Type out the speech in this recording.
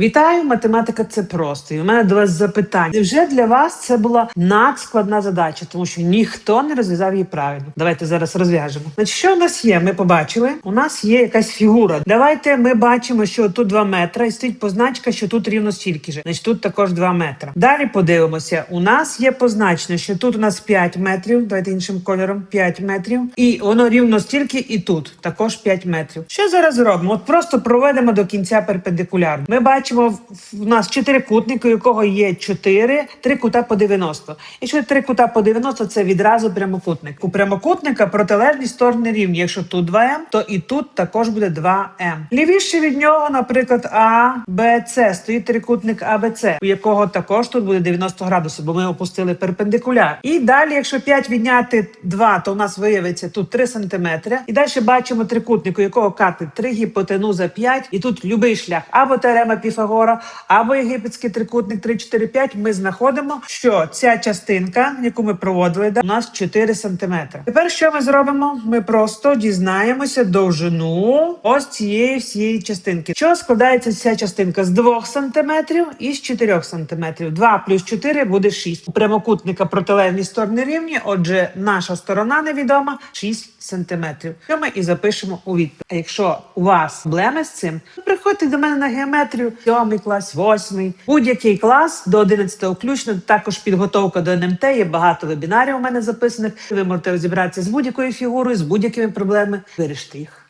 Вітаю, математика це просто. І у мене до вас запитання. Невже для вас це була надскладна задача, тому що ніхто не розв'язав її правильно. Давайте зараз розв'яжемо. Значить, що у нас є? Ми побачили. У нас є якась фігура. Давайте ми бачимо, що тут 2 метри, і стоїть позначка, що тут рівно стільки ж. Значить, тут також 2 метри. Далі подивимося. У нас є позначено, що тут у нас 5 метрів. Давайте іншим кольором 5 метрів. І воно рівно стільки, і тут також 5 метрів. Що зараз зробимо? От просто проведемо до кінця перпендикулярно. Ми бачимо в- в нас чотирикутник, у якого є 4, три кута по 90. Якщо три кута по 90, це відразу прямокутник. У прямокутника протилежні сторони рівні. Якщо тут 2М, то і тут також буде 2М. Лівіше від нього, наприклад, А, Б, С, стоїть трикутник АБЦ, у якого також тут буде 90 градусів, бо ми опустили перпендикуляр. І далі, якщо 5 відняти 2, то у нас виявиться тут 3 сантиметри. І далі бачимо трикутник, у якого кати 3 гіпотенуза 5, і тут любий шлях або теорема Піфагора, або єгипетський трикутник 3, 4, 5. Ми знаходимо, що ця частинка, яку ми проводили, у нас 4 сантиметри. Тепер що ми зробимо? Ми просто дізнаємося довжину ось цієї всієї частинки. Що складається ця частинка з 2 сантиметрів і з 4 сантиметрів. 2 плюс 4 буде 6. У прямокутника протилежні сторони рівні. Отже, наша сторона невідома 6 сантиметрів. Що ми і запишемо у відповідь. А якщо у вас проблеми з цим, то приходьте до мене на геометрію, 7 клас, 8, будь-який клас до 11 включно. Також підготовка до НМТ. Є багато вебінарів у мене записаних. Ви можете розібратися з будь-якою фігурою, з будь-якими проблемами, вирішити їх.